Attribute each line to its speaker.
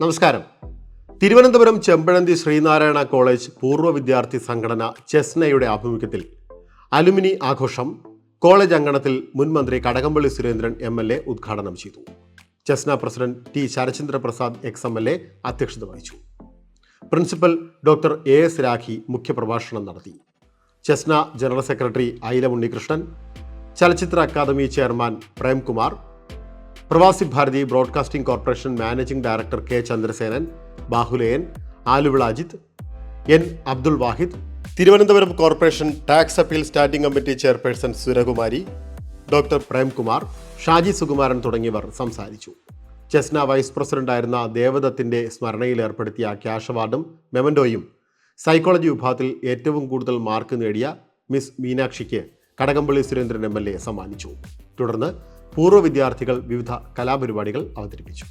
Speaker 1: നമസ്കാരം. തിരുവനന്തപുരം ചെമ്പഴന്തി ശ്രീനാരായണ കോളേജ് പൂർവ വിദ്യാർത്ഥി സംഘടന ചെസ്നയുടെ ആഭിമുഖ്യത്തിൽ അലുമിനി ആഘോഷം കോളേജ് അങ്കണത്തിൽ മുൻമന്ത്രി Kadakampally Surendran M L A ഉദ്ഘാടനം ചെയ്തു. Chesna president T Sarachandra Prasad ex M L A അധ്യക്ഷത വഹിച്ചു. Principal doctor A S Rakhi മുഖ്യപ്രഭാഷണം നടത്തി. ചെസ്ന ജനറൽ സെക്രട്ടറി ഐല ഉണ്ണികൃഷ്ണൻ ചലച്ചിത്ര academy chairman Premkumar Pravasi Bharathi broadcasting corporation managing director K Chandrasenan Bahulayan Aluvila Ajith N Abdul Wahid Thiruvananthapuram corporation tax appeal standing committee chairperson Surakumari doctor Premkumar Shaji Sukumaran തുടങ്ങിയവർ സംസാരിച്ചു. ചെസ്ന vice പ്രസിഡന്റായിരുന്ന ദേവദത്തിന്റെ സ്മരണയിൽ ഏർപ്പെടുത്തിയ cash അവാർഡും മെമൻഡോയും psychology വിഭാഗത്തിൽ ഏറ്റവും കൂടുതൽ mark നേടിയ മിസ് മീനാക്ഷിക്ക് കടകംപള്ളി സുരേന്ദ്രൻ എം സമ്മാനിച്ചു. തുടർന്ന് പൂർവ വിദ്യാർത്ഥികൾ വിവിധ കലാപരിപാടികൾ അവതരിപ്പിച്ചു.